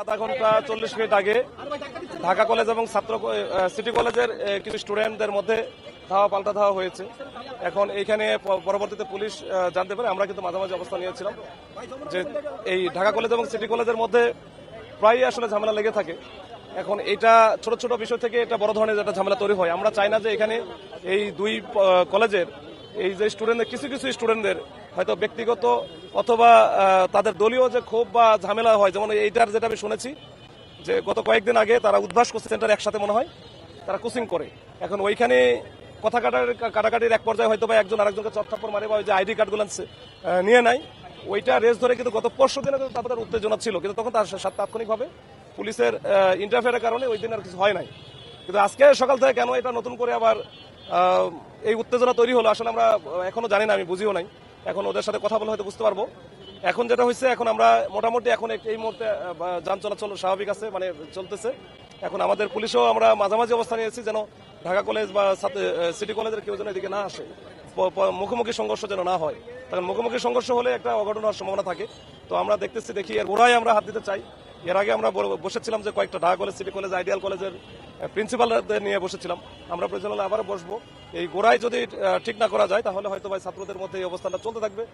আধা ঘণ্টা চল্লিশ মিনিট আগে ঢাকা কলেজ এবং ছাত্র সিটি কলেজের কিছু স্টুডেন্টদের মধ্যে ধাওয়া পাল্টা ধাওয়া হয়েছে। এখন এইখানে পরবর্তীতে পুলিশ জানতে পারে। আমরা কিন্তু মাঝামাঝি অবস্থা নিয়েছিলাম যে এই ঢাকা কলেজ এবং সিটি কলেজের মধ্যে প্রায়ই আসলে ঝামেলা লেগে থাকে। এখন এটা ছোট ছোট বিষয় থেকে এটা বড় ধরনের একটা ঝামেলা তৈরি হয়। আমরা চাই না যে এখানে এই দুই কলেজের এই যে স্টুডেন্টদের কিছু কিছু স্টুডেন্টদের হয়তো ব্যক্তিগত অথবা তাদের দলীয় যে ক্ষোভ বা ঝামেলা হয়, যেমন এইটার যেটা আমি শুনেছি, যে গত কয়েকদিন আগে তারা উদ্ভাস কোচিং সেন্টার একসাথে মনে হয়, তারা কোচিং করে। এখন ওইখানে কথা কাটার, কাটাকাটির এক পর্যায়ে হয়তো বা একজন আরেকজনকে চটথাপ্পর মারে বা ওই যে আইডি কার্ডগুলো নিয়ে নেয়। ওইটা রেস ধরে কিন্তু গত পরশু দিনে কিন্তু তাদের উত্তেজনা ছিল, কিন্তু তখন তার সাথে তাৎক্ষণিকভাবে পুলিশের ইন্টারফেয়ারের কারণে ওই দিন আর কিছু হয় নাই। কিন্তু আজকে সকাল থেকে কেন এটা নতুন করে আবার এই উত্তেজনা তৈরি হলো। আসলে আমরা এখনও জানি না, আমি বুঝিও নাই। এখন ওদের সাথে কথা বলে হয়তো বুঝতে পারব। এখন যেটা হয়েছে, এখন আমরা মোটামুটি এখন এই মুহূর্তে যান চলাচল স্বাভাবিক আছে মানে চলতেছে। এখন আমাদের পুলিশও আমরা মাঝামাঝি অবস্থানে এসেছি যেন ঢাকা কলেজ বা সিটি কলেজের কেউ যেন এদিকে না আসে মুখোমুখি সংঘর্ষ যেন না হয়। কারণ মুখোমুখি সংঘর্ষ হলে একটা অঘটন হওয়ার সম্ভাবনা থাকে। তো আমরা দেখতেছি, দেখি, এর গোড়ায় আমরা হাত দিতে চাই। এর আগে আমরা বসেছিলাম যে কয়েকটা Dhaka college, city college, ideal কলেজের প্রিন্সিপালদের নিয়ে বসেছিলাম। আমরা প্রয়োজন হলে আবারও বসবো। এই গোড়ায় যদি ঠিক না করা যায়, তাহলে হয়তো ভাই ছাত্রদের মধ্যে এই অবস্থাটা চলতে থাকবে।